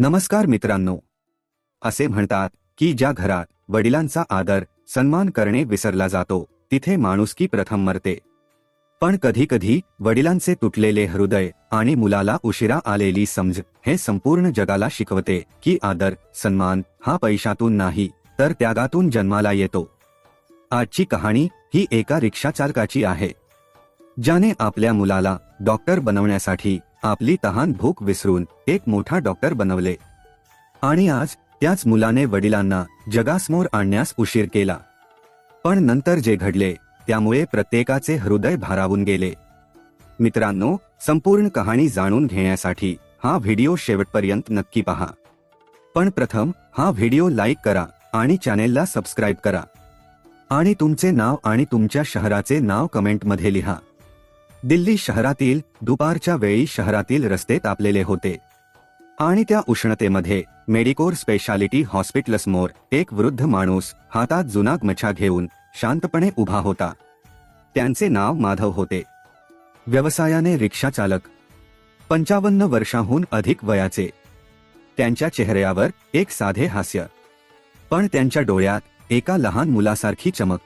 नमस्कार मित्रांनो. असे म्हणतात की ज्या घरात वडिलांचा आदर सन्मान करणे विसरला जातो तिथे माणुसकी प्रथम मरते. पण कधी कधी वडिलांचे तुटलेले हृदय आणि मुलाला उशिरा आलेली समज हे संपूर्ण जगाला शिकवते की आदर सन्मान हा पैशातून नाही तर त्यागातून जन्माला येतो. आजची कहाणी ही एका रिक्षाचालकाची आहे. ज्याने आपल्या मुलाला डॉक्टर बनवण्यासाठी आपली तहान भूक विसरून एक मोठा डॉक्टर बनवले. आणि आज त्याच मुलाने वडिलांना जगासमोर आणण्यास उशीर केला. पण नंतर जे घडले त्यामुळे प्रत्येकाचे हृदय भारावून गेले. मित्रांनो संपूर्ण कहाणी जाणून घेण्यासाठी हा व्हिडिओ शेवटपर्यंत नक्की पहा. पण प्रथम हा व्हिडिओ लाईक करा आणि चॅनेलला सबस्क्राईब करा. आणि तुमचे नाव आणि तुमच्या शहराचे नाव कमेंटमध्ये लिहा. दिल्ली शहरातील दुपारच्या वेळी शहरातील रस्ते तापलेले होते. आणि त्या उष्णतेमध्ये मेडिकोर स्पेशालिटी हॉस्पिटलसमोर एक वृद्ध माणूस हातात जुना मछा घेऊन शांतपणे उभा होता. त्यांचे नाव माधव होते. व्यवसायाने रिक्षा चालक. पंचावन्न वर्षांहून अधिक वयाचे. त्यांच्या चेहऱ्यावर एक साधे हास्य. पण त्यांच्या डोळ्यात एका लहान मुलासारखी चमक.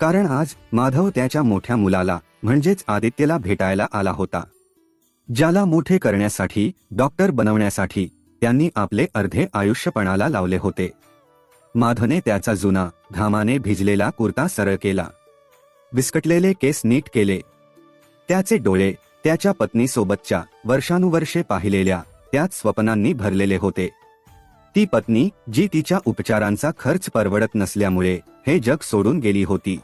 कारण आज माधव त्याच्या मोठ्या मुलाला म्हणजेच आदित्यला भेटायला आला होता. ज्याला मोठे करण्यासाठी डॉक्टर बनवण्यासाठी त्यांनी आपले अर्धे आयुष्यपणाला लावले होते. माधवने त्याचा जुना घामाने भिजलेला कुर्ता सरळ केला. विस्कटलेले केस नीट केले. त्याचे डोळे त्याच्या पत्नीसोबतच्या वर्षानुवर्षे पाहिलेल्या त्याच स्वप्नांनी भरलेले होते. ती पत्नी जी तिच्या उपचारांचा खर्च परवडत नसल्यामुळे हे जग सोडून गेली होती.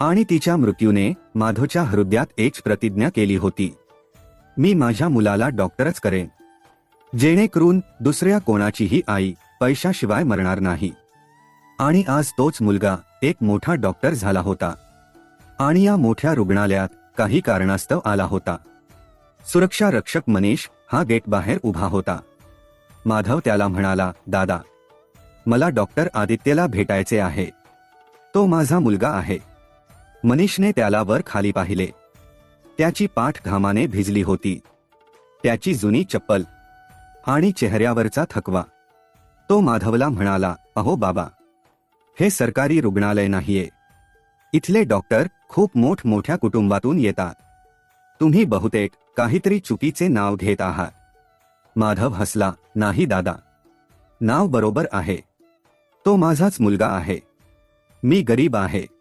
आणि तिच्या मृत्यूने माधवच्या हृदयात एक प्रतिज्ञा केली होती. मी माझ्या मुलाला डॉक्टरच करेन. जेणेकरून दुसऱ्या कोणाचीही आई पैशाशिवाय मरणार नाही. आणि आज तोच मुलगा एक मोठा डॉक्टर झाला होता. आणि या मोठ्या रुग्णालयात काही कारणास्तव आला होता. सुरक्षा रक्षक मनीष हा गेट बाहेर उभा होता. माधव त्याला म्हणाला दादा मला डॉक्टर आदित्यला भेटायचे आहे. तो माझा मुलगा आहे. मनीषने त्याला वर खाली पाहिले. त्याची पाठ घामाने भिजली होती. त्याची जुनी चप्पल आणि चेहऱ्यावरचा थकवा. तो माधवला म्हणाला अहो बाबा हे सरकारी रुग्णालय नाहीये. इथले डॉक्टर खूप मोठ मोठ्या कुटुंबातून येतात. तुम्ही बहुतेक काहीतरी चुकीचे नाव घेत आहात. माधव हसला नाही दादा नाव बरोबर आहे. तो माझाच मुलगा आहे. मी गरीब आहे.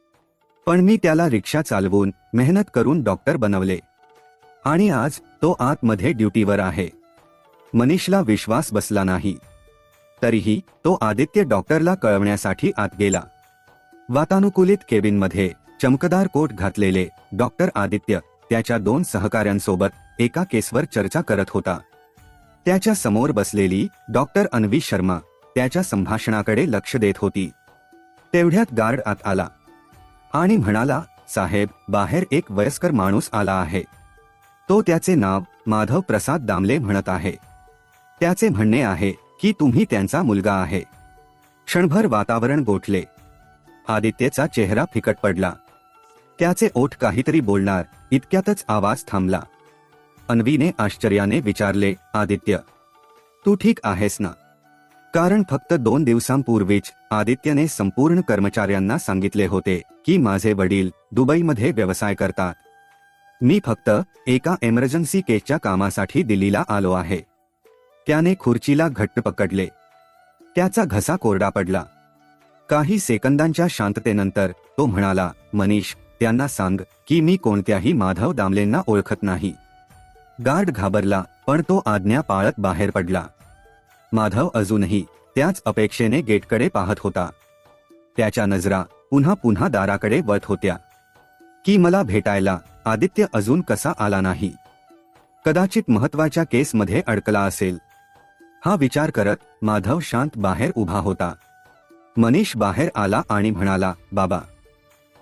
पण मी त्याला रिक्षा चालवून मेहनत करून डॉक्टर बनवले. आणि आज तो आतमध्ये ड्युटीवर आहे. मनीषला विश्वास बसला नाही. तरीही तो आदित्य डॉक्टरला कळवण्यासाठी आत गेला. वातानुकूलित केबिनमध्ये चमकदार कोट घातलेले डॉक्टर आदित्य त्याच्या दोन सहकाऱ्यांसोबत एका केसवर चर्चा करत होता. त्याच्यासमोर बसलेली डॉक्टर अन्वी शर्मा त्याच्या संभाषणाकडे लक्ष देत होती. तेवढ्यात गार्ड आत आला. आणि म्हणाला साहेब बाहेर एक वयस्कर माणूस आला आहे. तो त्याचे नाव माधव प्रसाद दामले म्हणत आहे. त्याचे म्हणणे आहे की तुम्ही त्यांचा मुलगा आहे. क्षणभर वातावरण गोठले. आदित्यचा चेहरा फिकट पडला. त्याचे ओठ काहीतरी बोलणार इतक्यातच आवाज थांबला. अन्वीने आश्चर्याने विचारले आदित्य तू ठीक आहेस ना? कारण फक्त दोन दिवसांपूर्वीच आदित्यने संपूर्ण कर्मचाऱ्यांना सांगितले होते की माझे वडील दुबईमध्ये व्यवसाय करतात. मी फक्त एका एमर्जन्सी केसच्या कामासाठी दिल्लीला आलो आहे. त्याने खुर्चीला घट्ट पकडले. त्याचा घसा कोरडा पडला. काही सेकंदांच्या शांततेनंतर तो म्हणाला मनीष त्यांना सांग की मी कोणत्याही माधव दामलेंना ओळखत नाही. गार्ड घाबरला पण तो आज्ञा पाळत बाहेर पडला. माधव अजूनही त्याच अपेक्षेने गेटकडे पाहत होता. त्याच्या नजरा पुन्हा पुन्हा दाराकडे वळत होत्या. की मला भेटायला आदित्य अजून कसा आला नाही? कदाचित महत्त्वाच्या केसमध्ये अडकला असेल. हा विचार करत माधव शांत बाहेर उभा होता. मनीष बाहेर आला आणि म्हणाला बाबा.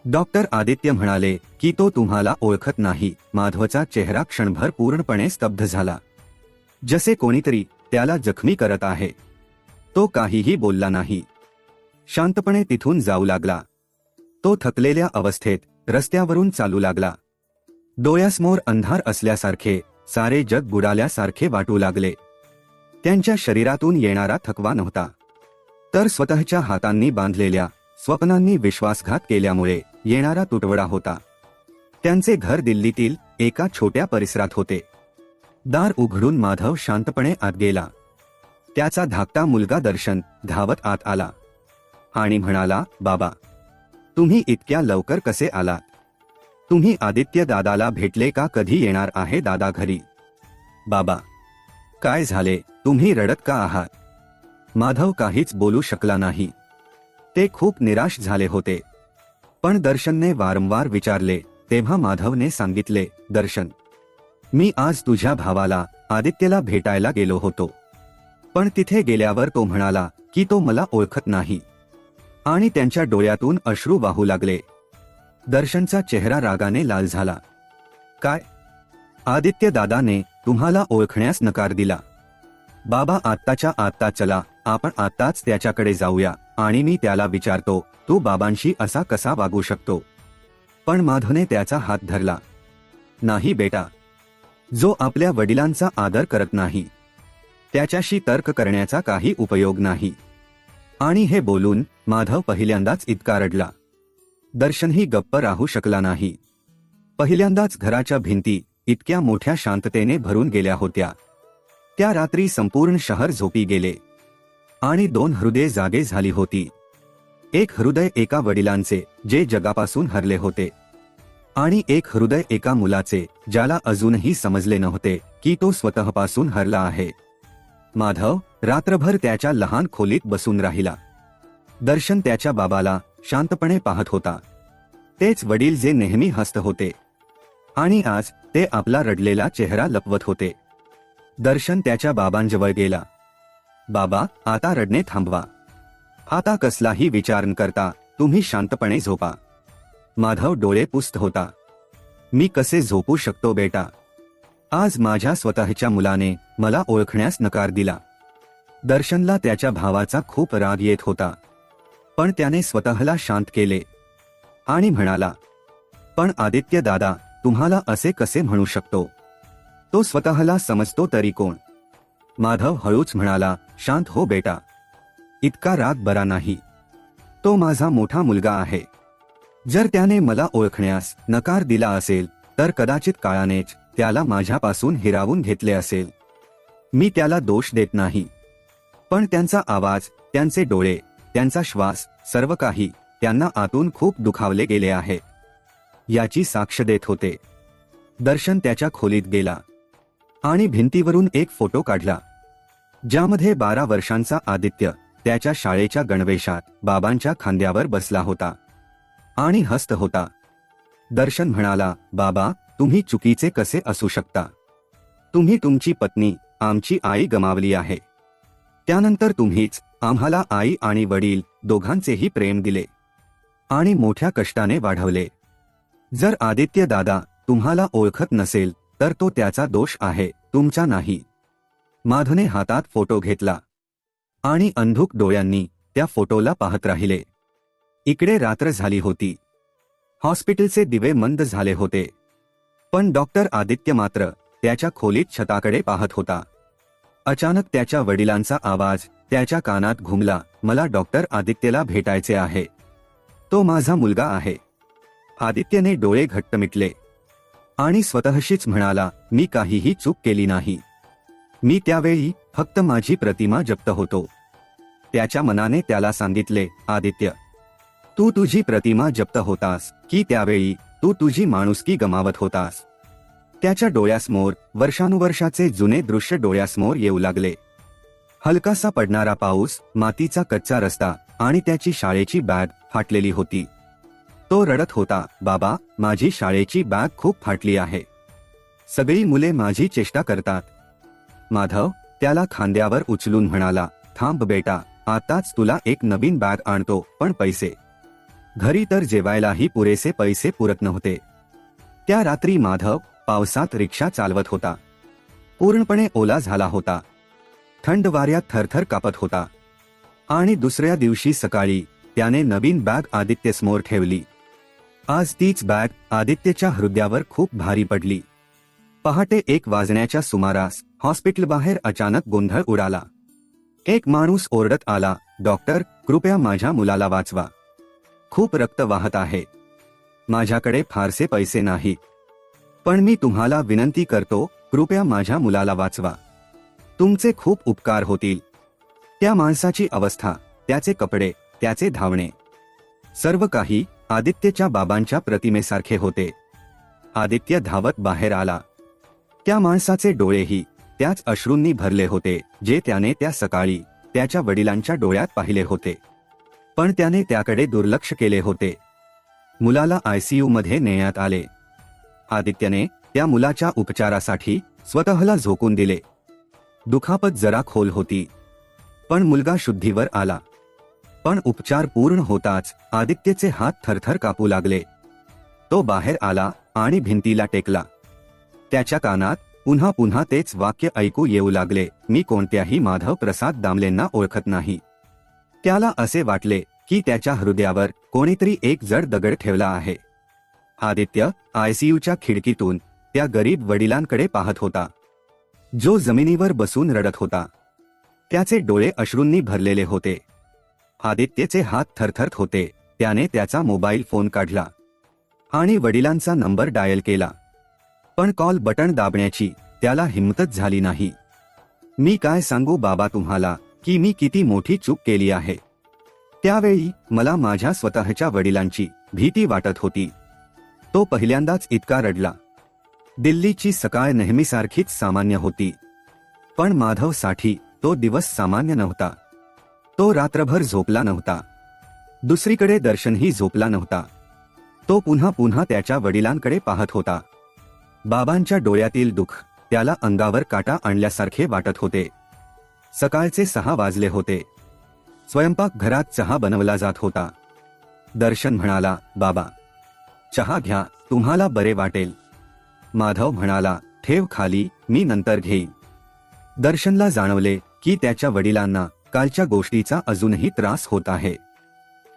डॉक्टर आदित्य म्हणाले की तो तुम्हाला ओळखत नाही. माधवचा चेहरा क्षणभर पूर्णपणे स्तब्ध झाला. जसे कोणीतरी त्याला जखमी करत आहे. तो काहीही बोलला नाही. शांतपणे तिथून जाऊ लागला. तो थकलेल्या अवस्थेत रस्त्यावरून चालू लागला. डोळ्यासमोर अंधार असल्यासारखे सारे जग बुडाल्यासारखे वाटू लागले. त्यांच्या शरीरातून येणारा थकवा नव्हता. तर स्वतःच्या हातांनी बांधलेल्या स्वप्नांनी विश्वासघात केल्यामुळे येणारा तुटवडा होता. त्यांचे घर दिल्लीतील एका छोट्या परिसरात होते. दार उघडून माधव शांतपणे आत गेला. त्याचा धाकटा मुलगा दर्शन धावत आत आला आणि म्हणाला बाबा तुम्ही इतक्या लवकर कसे आलात? तुम्ही आदित्य दादाला भेटले का कधी येणार आहे दादा घरी? बाबा काय झाले? तुम्ही रडत का आहात? माधव काहीच बोलू शकला नाही. ते खूप निराश झाले होते. पण दर्शनने वारंवार विचारले तेव्हा माधवने सांगितले दर्शन मी आज तुझ्या भावाला आदित्यला भेटायला गेलो होतो. पण तिथे गेल्यावर तो म्हणाला की तो मला ओळखत नाही. आणि त्यांच्या डोळ्यातून अश्रू वाहू लागले. दर्शनचा चेहरा रागाने लाल झाला. काय? आदित्य दादाने तुम्हाला ओळखण्यास नकार दिला. बाबा आत्ताच्या आत्ता चला आपण आत्ताच त्याच्याकडे जाऊया आणि मी त्याला विचारतो तू बाबांशी असा कसा वागू शकतो? पण माधवने त्याचा हात धरला. नाही बेटा जो आपल्या वडिलांचा आदर करत नाही. त्याच्याशी तर्क करण्याचा काही उपयोग नाही. आणि हे बोलून माधव पहिल्यांदाच इतका रडला दर्शनही गप्प राहू शकला नाही. पहिल्यांदाच घराच्या भिंती इतक्या मोठ्या शांततेने भरून गेल्या होत्या. त्या रात्री संपूर्ण शहर झोपी गेले. आणि दोन हृदय जागे झाली होती. एक हृदय एका वडिलांचे जे जगापासून हरले होते. आणि एक हृदय एका मुलाचे ज्याला अजूनही समजले नव्हते की तो स्वतःपासून हरला आहे. माधव रात्रभर त्याच्या लहान खोलीत बसून राहिला. दर्शन त्याच्या बाबाला शांतपणे पाहत होता. तेच वडील जे नेहमी हस्त होते. आणि आज ते आपला रडलेला चेहरा लपवत होते. दर्शन त्याच्या बाबांजवळ गेला. बाबा आता रडणे थांबवा. आता कसलाही विचार न करता तुम्ही शांतपणे झोपा. माधव डोळे पुस्त होता. मी कसे झोपू शकतो बेटा? आज माझ्या स्वतःच्या मुलाने मला ओळखण्यास नकार दिला. दर्शनला त्याच्या भावाचा खूप राग येत होता. पण त्याने स्वतःला शांत केले. आणि म्हणाला पण आदित्य दादा तुम्हाला असे कसे म्हणू शकतो? तो स्वतःला समजतो तरी कोण? माधव हळूच म्हणाला शांत हो बेटा. इतका राग बरा नाही. तो माझा मोठा मुलगा आहे. जर त्याने मला ओळखण्यास नकार दिला असेल तर कदाचित काळानेच त्याला माझ्यापासून हिरावून घेतले असेल. मी त्याला दोष देत नाही. पण त्यांचा आवाज त्यांचे डोळे त्यांचा श्वास सर्व काही त्यांना आतून खूप दुखावले गेले आहे. याची साक्ष देत होते. दर्शन त्याच्या खोलीत गेला. आणि भिंतीवरून एक फोटो काढला. ज्यामध्ये बारा वर्षांचा आदित्य त्याच्या शाळेच्या गणवेशात बाबांच्या खांद्यावर बसला होता. आणि हस्त होता. दर्शन म्हणाला बाबा तुम्ही चुकीचे कसे असू शकता? तुम्ही तुमची पत्नी आमची आई गमावली आहे. त्यानंतर तुम्हीच आम्हाला आई आणि वडील दोघांचेही प्रेम दिले आणि मोठ्या कष्टाने वाढवले. जर आदित्य दादा तुम्हाला ओळखत नसेल तर तो त्याचा दोष आहे तुमचा नाही. माधने हातात फोटो घेतला आणि अंधुक डोळ्यांनी त्या फोटोला पाहत राहिले. इकडे रात्र झाली होती. हॉस्पिटलचे दिवे मंद झाले होते. पण डॉक्टर आदित्य मात्र त्याच्या खोलीत छताकडे पाहत होता. अचानक त्याच्या वडिलांचा आवाज त्याच्या कानात घुमला मला डॉक्टर आदित्यला भेटायचे आहे. तो माझा मुलगा आहे. आदित्यने डोळे घट्ट मिटले आणि स्वतःशीच म्हणाला मी काहीही चूक केली नाही. मी त्यावेळी फक्त माझी प्रतिमा जप्त होतो. त्याच्या मनाने त्याला सांगितले आदित्य तू तुझी प्रतिमा जप्त होतास की त्यावेळी तू तुझी माणुसकी गमावत होतास. त्याच्या डोळ्यासमोर वर्षानुवर्षाचे जुने दृश्य डोळ्यासमोर येऊ लागले. हलकासा पडणारा पाऊस मातीचा कच्चा रस्ता आणि त्याची शाळेची बॅग फाटलेली होती. तो रडत होता बाबा माझी शाळेची बॅग खूप फाटली आहे. सगळी मुले माझी चेष्टा करतात. माधव त्याला खांद्यावर उचलून म्हणाला थांब बेटा आताच तुला एक नवीन बॅग आणतो पण पैसे घरी तर जेवायलाही पुरेसे पैसे पुरत नव्हते. त्या रात्री माधव पावसात रिक्षा चालवत होता. पूर्णपणे ओला झाला होता. थंड वाऱ्यात थरथर कापत होता. आणि दुसऱ्या दिवशी सकाळी त्याने नवीन बॅग आदित्यसमोर ठेवली. आज तीच बॅग आदित्यच्या हृदयावर खूप भारी पडली. पहाटे एक वाजण्याच्या सुमारास हॉस्पिटल बाहेर अचानक गोंधळ उडाला. एक माणूस ओरडत आला डॉक्टर कृपया माझ्या मुलाला वाचवा. खूप रक्त वाहत आहे. माझ्याकडे फारसे पैसे नाही. पण मी तुम्हाला विनंती करतो कृपया माझ्या मुलाला वाचवा. तुमचे खूप उपकार होतील. त्या माणसाची अवस्था त्याचे कपडे त्याचे धावणे. सर्व काही आदित्यच्या बाबांच्या प्रतिमेसारखे होते. आदित्य धावत बाहेर आला. त्या माणसाचे डोळेही त्याच अश्रूंनी भरले होते जे त्याने त्या सकाळी त्याच्या वडिलांच्या डोळ्यात पाहिले होते. पण त्याने त्याकडे दुर्लक्ष केले होते. मुलाला आयसीयूमध्ये नेण्यात आले. आदित्यने त्या मुलाच्या उपचारासाठी स्वतःला झोकून दिले. दुखापत जरा खोल होती. पण मुलगा शुद्धीवर आला. पण उपचार पूर्ण होताच आदित्यचे हात थरथर कापू लागले. तो बाहेर आला आणि भिंतीला टेकला. त्याच्या कानात पुन्हा पुन्हा तेच वाक्य ऐकू येऊ लागले मी कोणत्याही माधव प्रसाद दामलेंना ओळखत नाही. त्याला असे वाटले की त्याच्या हृदयावर कोणीतरी एक जड दगड ठेवला आहे. आदित्य आयसीयूच्या खिडकीतून त्या गरीब वडिलांकडे पाहत होता. जो जमिनीवर बसून रडत होता. त्याचे डोळे अश्रूंनी भरलेले होते. आदित्यचे हात थरथरत होते. त्याने त्याचा मोबाईल फोन काढला. आणि वडिलांचा नंबर डायल केला. पण कॉल बटन दाबण्याची त्याला हिंमतच झाली नाही. मी काय सांगू बाबा तुम्हाला? की मी किती मोठी चूक केली आहे. त्यावेळी मला माझ्या स्वतःच्या वडिलांची भीती वाटत होती. तो पहिल्यांदाच इतका रडला. दिल्लीची सकाळ नेहमीसारखीच सामान्य होती. पण माधवसाठी तो दिवस सामान्य नव्हता. तो रात्रभर झोपला नव्हता. दुसरीकडे दर्शनही झोपला नव्हता. तो पुन्हा पुन्हा त्याच्या वडिलांकडे पाहत होता. बाबांच्या डोळ्यातील दुःख त्याला अंगावर काटा आणल्यासारखे वाटत होते. सकाळचे सहा वाजले होते. स्वयंपाक घरात चहा बनवला जात होता. दर्शन म्हणाला बाबा चहा घ्या तुम्हाला बरे वाटेल. माधव म्हणाला ठेव खाली मी नंतर घेईन. दर्शनला जाणवले की त्याच्या वडिलांना कालच्या गोष्टीचा अजूनही त्रास होत आहे.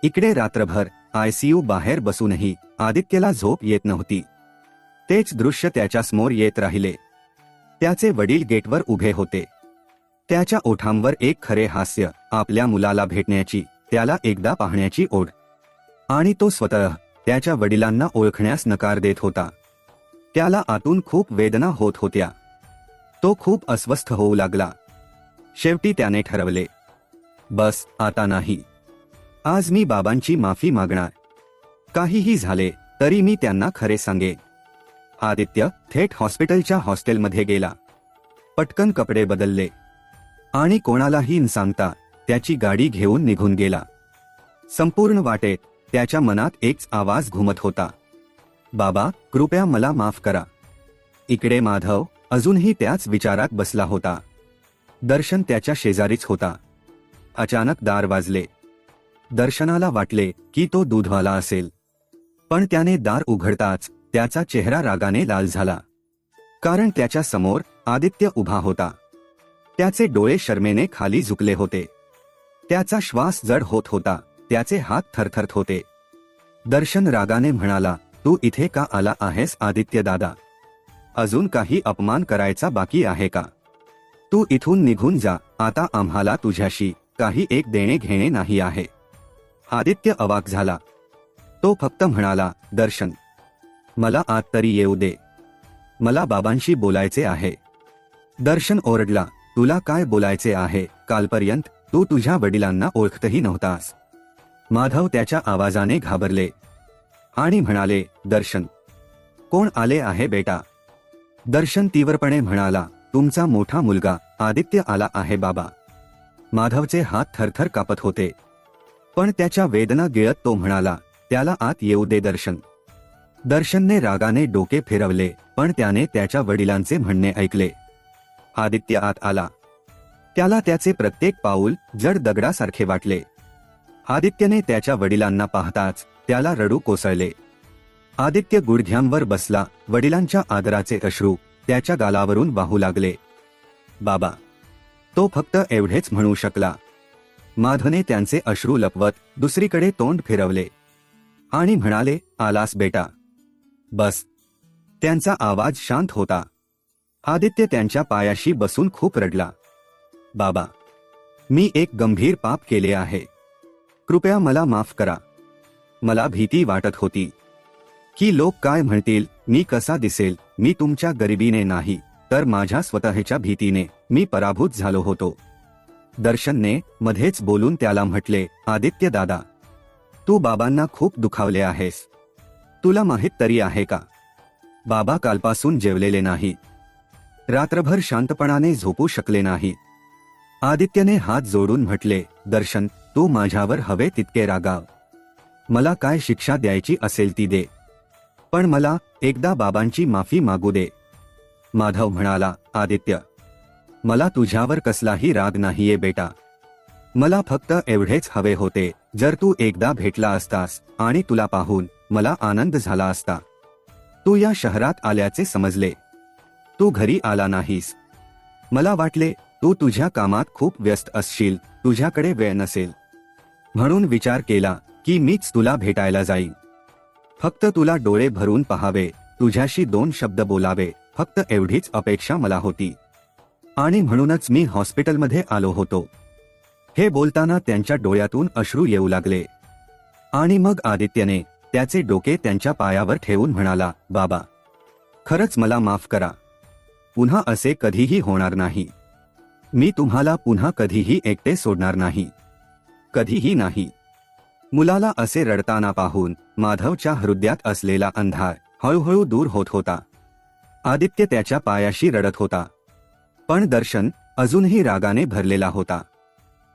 इकडे रात्रभर आयसीयू बाहेर बसूनही आदित्यला झोप येत नव्हती. तेच दृश्य त्याच्यासमोर येत राहिले. त्याचे वडील गेटवर उभे होते. त्याच्या ओठांवर एक खरे हास्य आपल्या मुलाला भेटण्याची त्याला एकदा पाहण्याची ओढ. आणि तो स्वतः त्याच्या वडिलांना ओळखण्यास नकार देत होता. त्याला आतून खूप वेदना होत होत्या. तो खूप अस्वस्थ होऊ लागला. शेवटी त्याने ठरवले बस आता नाही. आज मी बाबांची माफी मागणार. काहीही झाले तरी मी त्यांना खरे सांगे आदित्य थेट हॉस्पिटलच्या हॉस्टेलमध्ये गेला. पटकन कपडे बदलले. आणि कोणालाही न सांगता त्याची गाडी घेऊन निघून गेला. संपूर्ण वाटेत त्याच्या मनात एकच आवाज घुमत होता. बाबा कृपया मला माफ करा. इकडे माधव अजूनही त्याच विचारात बसला होता. दर्शन त्याच्या शेजारीच होता. अचानक दार वाजले. दर्शनाला वाटले की तो दूधवाला असेल. पण त्याने दार उघडताच त्याचा चेहरा रागाने लाल झाला. कारण त्याच्यासमोर आदित्य उभा होता. त्याचे डोळे शर्मेने खाली झुकले होते. त्याचा श्वास जड होत होता. त्याचे हात थरथरत होते. दर्शन रागाने म्हणाला तू इथे का आला आहेस आदित्य दादा? अजून काही अपमान करायचा बाकी आहे का? तू इथून निघून जा. आता आम्हाला तुझ्याशी काही एक देणे घेणे नाही आहे. आदित्य अवाक झाला. तो फक्त म्हणाला दर्शन मला आत तरी येऊ दे. मला बाबांशी बोलायचे आहे. दर्शन ओरडला तुला काय बोलायचे आहे? कालपर्यंत तू तुझ्या वडिलांना ओळखतही नव्हतास. माधव त्याच्या आवाजाने घाबरले आणि म्हणाले दर्शन. कोण आले आहे बेटा? दर्शन तीव्रपणे म्हणाला तुमचा मोठा मुलगा आदित्य आला आहे बाबा. माधवचे हात थरथर कापत होते. पण त्याच्या वेदना गिळत तो म्हणाला त्याला आत येऊ दे दर्शन. दर्शनने रागाने डोके फिरवले पण त्याने त्याच्या वडिलांचे म्हणणे ऐकले. आदित्य आत आला. त्याला त्याचे प्रत्येक पाऊल जड दगडासारखे वाटले. आदित्यने त्याच्या वडिलांना पाहताच त्याला रडू कोसळले. आदित्य गुडघ्यांवर बसला वडिलांच्या आदराचे अश्रू त्याच्या गालावरून वाहू लागले. बाबा तो फक्त एवढेच म्हणू शकला. माधने त्यांचे अश्रू लपवत दुसरीकडे तोंड फिरवले. आणि म्हणाले आलास बेटा. बस. त्यांचा आवाज शांत होता. आदित्य त्यांच्या पायाशी बसून खूप रडला. बाबा मी एक गंभीर पाप केले आहे. कृपया मला माफ करा. मला भीती वाटत होती. की लोक काय म्हणतील मी कसा दिसेल मी तुमच्या गरिबीने नाही तर माझ्या स्वतःच्या भीतीने मी पराभूत झालो होतो. दर्शनने मध्येच बोलून त्याला म्हटले आदित्य दादा तू बाबांना खूप दुखावले आहेस. तुला माहीत तरी आहे का? बाबा कालपासून जेवलेले नाही. रात्रभर शांतपणाने झोपू शकले नाही. आदित्यने हात जोडून म्हटले दर्शन तू माझ्यावर हवे तितके रागाव. मला काय शिक्षा द्यायची असेल ती दे. पण मला एकदा बाबांची माफी मागू दे. माधव म्हणाला आदित्य मला तुझ्यावर कसलाही राग नाहीये बेटा. मला फक्त एवढेच हवे होते जर तू एकदा भेटला असतास आणि तुला पाहून मला आनंद झाला असता. तू या शहरात आल्याचे समजले. तू घरी आला नाहीस. मला वाटले तू तुझ्या कामात खूप व्यस्त असशील तुझ्याकडे वेळ नसेल. म्हणून विचार केला की मीच तुला भेटायला जाईन. फक्त तुला डोळे भरून पहावे तुझ्याशी दोन शब्द बोलावे फक्त एवढीच अपेक्षा मला होती. आणि म्हणूनच मी हॉस्पिटलमध्ये आलो होतो. हे बोलताना त्यांच्या डोळ्यातून अश्रू येऊ लागले. आणि मग आदित्यने त्याचे डोके त्यांच्या पायावर ठेवून म्हणाला बाबा खरंच मला माफ करा. पुन्हा असे कधीही होणार नाही. मी तुम्हाला पुन्हा कधीही एकटे सोडणार नाही. कधीही नाही. मुलाला असे रडताना पाहून माधवच्या हृदयात असलेला अंधार हळूहळू दूर होत होता. आदित्य त्याच्या पायाशी रडत होता. पण दर्शन अजूनही रागाने भरलेला होता.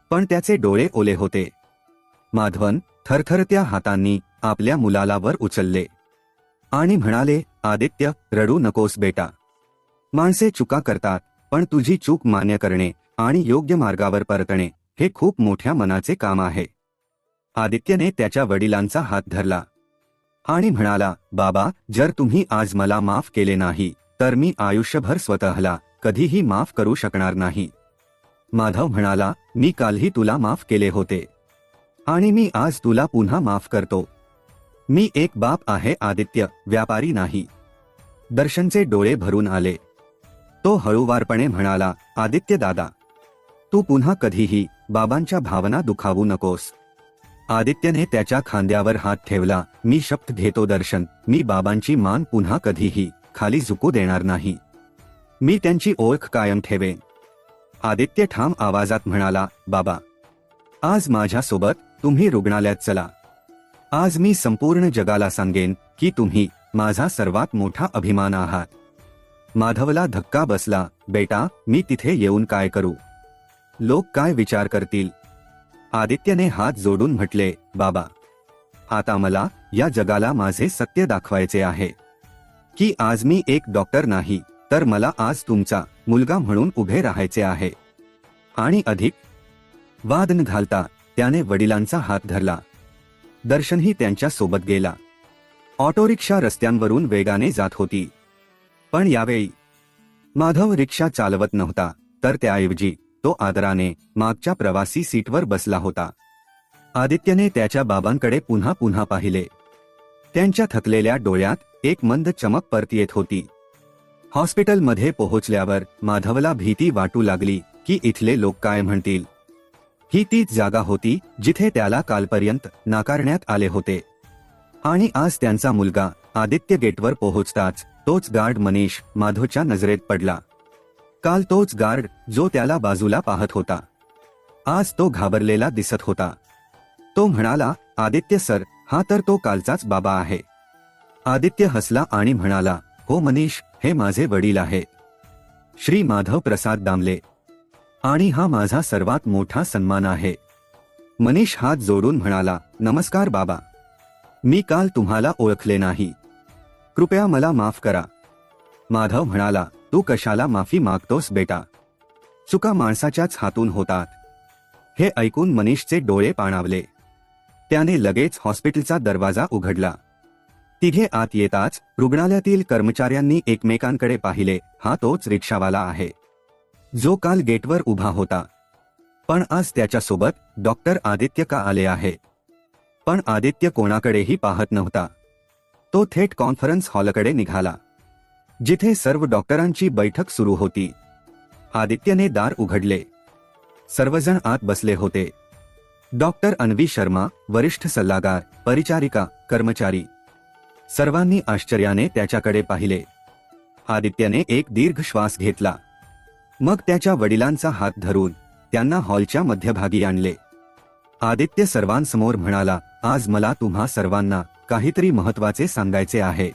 पण त्याचे डोळे ओले होते. माधवन थरथरत्या हातांनी आपल्या मुलाला वर उचलले. आणि म्हणाले आदित्य रडू नकोस बेटा. माणसे चुका करतात पण तुझी चूक मान्य करणे आणि योग्य मार्गावर परतणे हे खूप मोठ्या मनाचे काम आहे. आदित्यने त्याच्या वडिलांचा हात धरला. आणि म्हणाला बाबा जर तुम्ही आज मला माफ केले नाही तर मी आयुष्यभर स्वतःला कधीही माफ करू शकणार नाही. माधव म्हणाला मी कालही तुला माफ केले होते. आणि मी आज तुला पुन्हा माफ करतो. मी एक बाप आहे आदित्य व्यापारी नाही. दर्शनचे डोळे भरून आले. तो हळूवारपणे म्हणाला आदित्य दादा तू पुन्हा कधीही बाबांच्या भावना दुखावू नकोस. आदित्यने त्याच्या खांद्यावर हात ठेवला मी शब्द घेतो दर्शन मी बाबांची मान पुन्हा कधीही खाली झुकू देणार नाही. मी त्यांची ओळख कायम ठेवेन. आदित्य ठाम आवाजात म्हणाला बाबा आज माझ्यासोबत तुम्ही रुग्णालयात चला. आज मी संपूर्ण जगाला सांगेन की तुम्ही माझा सर्वात मोठा अभिमान आहात. माधवला धक्का बसला बेटा मी तिथे येऊन काय करू? लोक काय विचार करतील? आदित्यने हात जोडून म्हटले बाबा आता मला या जगाला माझे सत्य दाखवायचे आहे. की आज मी एक डॉक्टर नाही तर मला आज तुमचा मुलगा म्हणून उभे राहायचे आहे. आणि अधिक वाद न घालता त्याने वडिलांचा हात धरला. दर्शनही त्यांच्यासोबत गेला. ऑटोरिक्षा रस्त्यांवरून वेगाने जात होती. पण यावेळी. माधव रिक्षा चालवत नव्हता तर त्याऐवजी तो आदराने मागच्या प्रवासी सीटवर बसला होता. आदित्यने त्याच्या बाबांकडे पुन्हा पुन्हा पाहिले. त्यांच्या थकलेल्या डोळ्यात एक मंद चमक परत येत होती. हॉस्पिटलमध्ये पोहोचल्यावर माधवला भीती वाटू लागली की इथले लोक काय म्हणतील. ही तीच जागा होती जिथे त्याला कालपर्यंत नाकारण्यात आले होते. आणि आज त्यांचा मुलगा आदित्य गेटवर पोहोचताच तोच गार्ड मनीष माधवच्या नजरेत पडला. काल तोच गार्ड जो त्याला बाजूला पाहत होता. आज तो घाबरलेला दिसत होता. तो म्हणाला आदित्य सर हा तर तो कालचाच बाबा आहे. आदित्य हसला आणि म्हणाला हो मनीष हे माझे वडील आहे. श्री माधव प्रसाद दामले. आणि हा माझा सर्वात मोठा सन्मान आहे. मनीष हात जोडून म्हणाला नमस्कार बाबा. मी काल तुम्हाला ओळखले नाही. कृपया मला माफ करा. माधव म्हणाला तू कशाला माफी मागतोस बेटा? चुका माणसाच्याच हातून होतात. हे ऐकून मनीषचे डोळे पाणावले. त्याने लगेच हॉस्पिटलचा दरवाजा उघडला. तिघे आत येताच रुग्णालयातील कर्मचाऱ्यांनी एकमेकांकडे पाहिले. हा तोच रिक्षावाला आहे. जो काल गेटवर उभा होता. पण आज त्याच्यासोबत डॉक्टर आदित्य का आले आहे? पण आदित्य कोणाकडेही पाहत नव्हता. तो थेट कॉन्फरन्स हॉलकडे निघाला जिथे सर्व डॉक्टरांची बैठक सुरू होती. आदित्यने दार उघडले. सर्वजण आत बसले होते. डॉक्टर अन्वी शर्मा वरिष्ठ सल्लागार परिचारिका कर्मचारी. सर्वांनी आश्चर्याने त्याच्याकडे पाहिले. आदित्यने एक दीर्घ श्वास घेतला. मग त्याच्या वडिलांचा हात धरून त्यांना हॉलच्या मध्यभागी आणले. आदित्य सर्वांसमोर म्हणाला आज मला तुम्हा सर्वांना काहीतरी महत्त्वाचे सांगायचे आहे.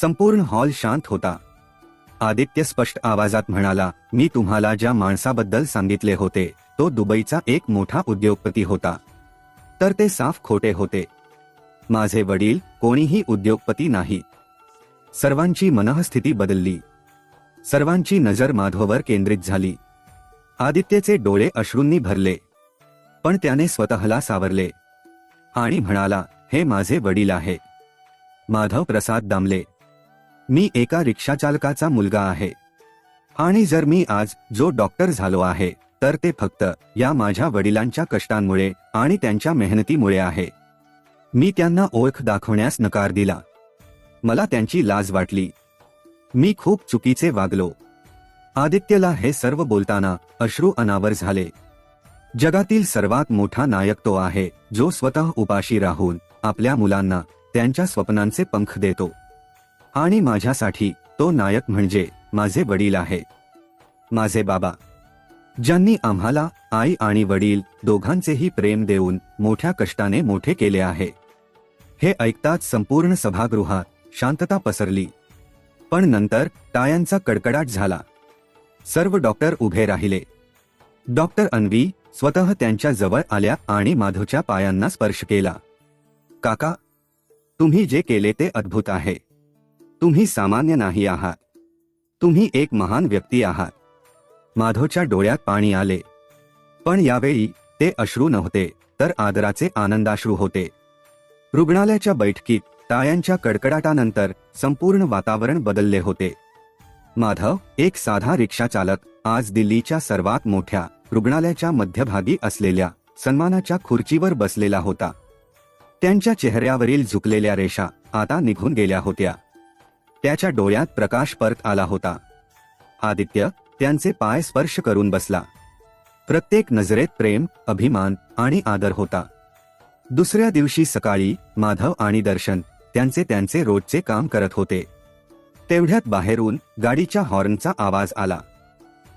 संपूर्ण हॉल शांत होता. आदित्य स्पष्ट आवाजात म्हणाला मी तुम्हाला ज्या माणसाबद्दल सांगितले होते तो दुबईचा एक मोठा उद्योगपती होता. तर ते साफ खोटे होते. माझे वडील कोणीही उद्योगपती नाही. सर्वांची मनःस्थिती बदलली. सर्वांची नजर माधववर केंद्रित झाली. आदित्यचे डोळे अश्रूंनी भरले. पण त्याने स्वतःला सावरले. आणि म्हणाला हे माझे वडील आहे. माधव प्रसाद दामले. मी एका रिक्षाचालकाचा मुलगा आहे. आणि जर मी आज जो डॉक्टर झालो आहे तर ते फक्त या माझ्या वडिलांच्या कष्टांमुळे आणि त्यांच्या मेहनतीमुळे आहे. मी त्यांना ओळख दाखवण्यास नकार दिला. मला त्यांची लाज वाटली. मी खूप चुकीचे वागलो. आदित्यला हे सर्व बोलताना अश्रू अनावर झाले. जगातील सर्वात मोठा नायक तो आहे जो स्वतः उपाशी राहून आपल्या मुलांना त्यांच्या स्वप्नांचे पंख देतो. आणि माझ्यासाठी तो नायक म्हणजे माझे वडील आहे. माझे बाबा ज्यांनी आम्हाला आई आणि वडील दोघांचेही प्रेम देऊन मोठ्या कष्टाने मोठे केले आहे. हे ऐकताच संपूर्ण सभागृहात शांतता पसरली. पण नंतर टायांचा कडकडाट झाला. सर्व डॉक्टर उभे राहिले. डॉक्टर अन्वी स्वतः त्यांच्या जवळ आल्या आणि माधवच्या पायांना स्पर्श केला. काका तुम्ही जे केले ते अद्भुत आहे. तुम्ही सामान्य नाही आहात. तुम्ही एक महान व्यक्ती आहात. माधवच्या डोळ्यात पाणी आले. पण यावेळी ते अश्रू नव्हते तर आदराचे आनंदाश्रू होते. रुग्णालयाच्या बैठकीत टाळ्यांच्या कडकडाटानंतर संपूर्ण वातावरण बदलले होते. माधव एक साधा रिक्षा चालक आज दिल्लीच्या सर्वात मोठ्या रुग्णालयाच्या मध्यभागी असलेल्या सन्मानाच्या खुर्चीवर बसलेला होता. त्यांच्या चेहऱ्यावरील झुकलेल्या रेषा आता निघून गेल्या होत्या. त्याच्या डोळ्यात प्रकाश परत आला होता. आदित्य त्यांचे पाय स्पर्श करून बसला. प्रत्येक नजरेत प्रेम अभिमान आणि आदर होता. दुसऱ्या दिवशी सकाळी माधव आणि दर्शन त्यांचे त्यांचे रोजचे काम करत होते. तेवढ्यात बाहेरून गाडीच्या हॉर्नचा आवाज आला.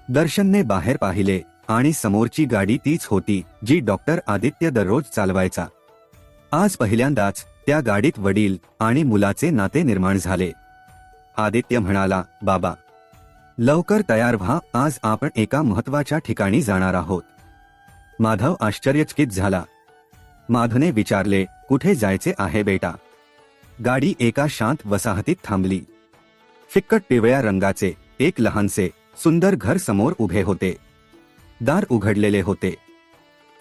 दर्शनने बाहेर पाहिले. आणि समोरची गाडी तीच होती जी डॉक्टर आदित्य दररोज चालवायचा. आज पहिल्यांदाच त्या गाडीत वडील आणि मुलाचे नाते निर्माण झाले. आदित्य म्हणाला बाबा लवकर तयार व्हा आज आपण एका महत्त्वाच्या ठिकाणी जाणार आहोत. माधव आश्चर्यचकित झाला. माधवने विचारले कुठे जायचे आहे बेटा? गाडी एका शांत वसाहतीत थांबली. फिक्कट पिवळ्या रंगाचे एक लहानसे सुंदर घर समोर उभे होते. दार उघडलेले होते.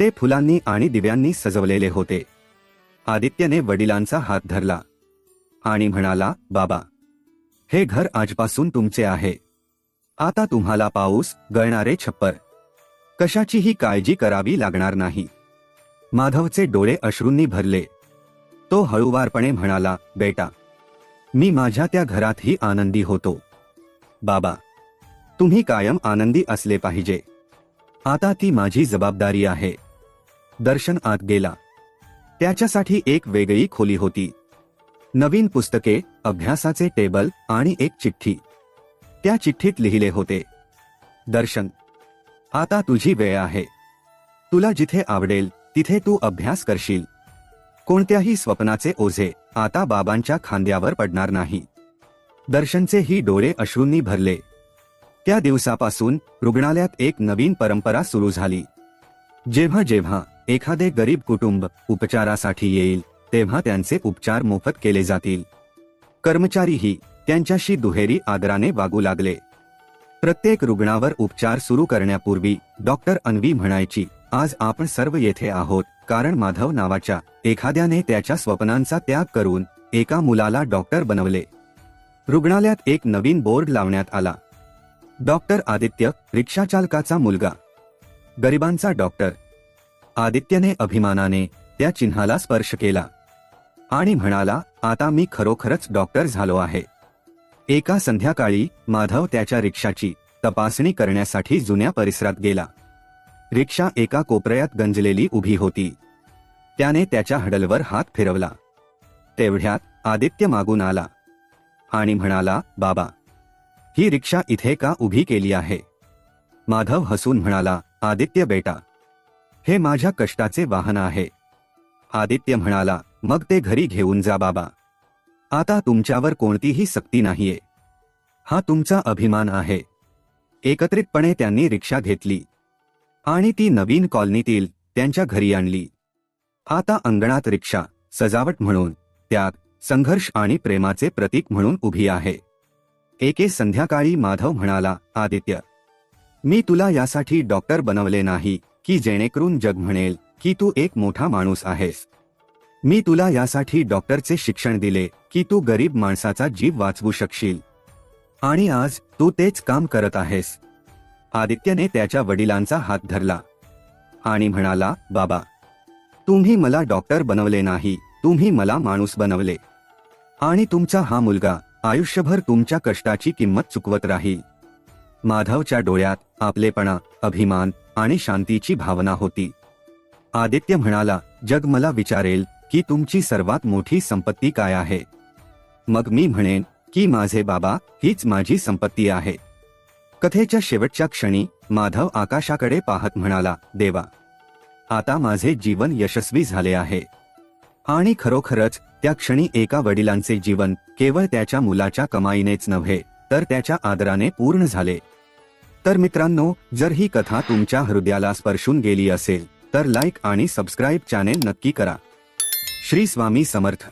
ते फुलांनी आणि दिव्यांनी सजवलेले होते. आदित्यने वडिलांचा हात धरला. आणि म्हणाला बाबा हे घर आजपासून तुमचे आहे. आता तुम्हाला पाऊस गळणारे छप्पर. कशाचीही काळजी करावी लागणार नाही. माधवचे डोळे अश्रूंनी भरले. तो हळूवारपणे म्हणाला बेटा मी माझ्या त्या घरातही आनंदी होतो. बाबा तुम्ही कायम आनंदी असले पाहिजे. आता ती माझी जबाबदारी आहे. दर्शन आत गेला. त्याच्यासाठी एक वेगळी खोली होती. नवीन पुस्तके अभ्यासाचे टेबल आणि एक चिठ्ठी. त्या चिठ्ठीत लिहिले होते. दर्शन आता तुझी वेळ आहे. तुला जिथे आवडेल तिथे तू अभ्यास करशील. कोणत्याही स्वप्नाचे ओझे आता बाबांच्या खांद्यावर पडणार नाही. दर्शनचे ही डोळे अश्रूंनी भरले. त्या दिवसापासून रुग्णालयात एक नवीन परंपरा सुरू झाली. जेव्हा जेव्हा एखादे गरीब कुटुंब उपचारासाठी येईल तेव्हा त्यांचे उपचार मोफत केले जातील. कर्मचारीही त्यांच्याशी दुहेरी आदराने वागू लागले. प्रत्येक रुग्णावर उपचार सुरू करण्यापूर्वी डॉक्टर अन्वी म्हणायची आज आपण सर्व येथे आहोत कारण माधव नावाच्या एखाद्याने त्याच्या स्वप्नांचा त्याग करून एका मुलाला डॉक्टर बनवले. रुग्णालयात एक नवीन बोर्ड लावण्यात आला. डॉक्टर आदित्य रिक्षाचालकाचा मुलगा. गरिबांचा डॉक्टर. आदित्यने अभिमानाने त्या चिन्हाला स्पर्श केला. आणि म्हणाला आता मी खरोखरच डॉक्टर झालो आहे. एका संध्याकाळी माधव त्याच्या रिक्षाची तपासणी करण्यासाठी जुन्या परिसरात गेला. रिक्षा एका कोपऱ्यात गंजलेली उभी होती. त्याने त्याच्या हडलवर हात फिरवला. तेवढ्यात आदित्य मागून आला. आणि म्हणाला बाबा ही रिक्षा इथे का उभी केली आहे? माधव हसून म्हणाला आदित्य बेटा हे माझ्या कष्टाचे वाहन आहे. आदित्य म्हणाला मग ते घरी घेऊन जा बाबा. आता तुमच्यावर कोणतीही सक्ती नाहीये. हा तुमचा अभिमान आहे. एकत्रितपणे त्यांनी रिक्षा घेतली. आणि ती नवीन कॉलनीतील त्यांच्या घरी आणली. आता अंगणात रिक्षा सजावट म्हणून त्यात संघर्ष आणि प्रेमाचे प्रतीक म्हणून उभी आहे. एके संध्याकाळी माधव म्हणाला आदित्य मी तुला यासाठी डॉक्टर बनवले नाही की जेणेकरून जग म्हणेल की तू एक मोठा माणूस आहेस. मी तुला यासाठी डॉक्टरचे शिक्षण दिले की तू गरीब माणसाचा जीव वाचवू शकशील. आणि आज तू तेच काम करत आहेस. आदित्यने त्याच्या वडिलांचा हात धरला. आणि म्हणाला बाबा तुम्ही मला डॉक्टर बनवले नाही तुम्ही मला माणूस बनवले. आणि तुमचा हा मुलगा आयुष्यभर तुमच्या कष्टाची किंमत चुकवत राहील माधवच्या डोळ्यात आपलेपणा अभिमान आणि शांतीची भावना होती. आदित्य म्हणाला जग मला विचारेल की तुमची सर्वात मोठी संपत्ती काय आहे? मग मी म्हणेन की माझे बाबा हीच माझी संपत्ती आहे. कथेच्या शेवटच्या क्षणी माधव आकाशाकडे पाहत म्हणाला देवा आता माझे जीवन यशस्वी झाले आहे. आणि खरोखरच त्या क्षणी एका वडिलांचे जीवन केवळ त्याच्या मुलाच्या कमाईनेच नव्हे तर त्याच्या आदराने पूर्ण झाले. तर मित्रांनो जर ही कथा तुमच्या हृदयाला स्पर्शून गेली असेल तर लाईक आणि सबस्क्राईब चॅनेल नक्की करा. श्री स्वामी समर्थ.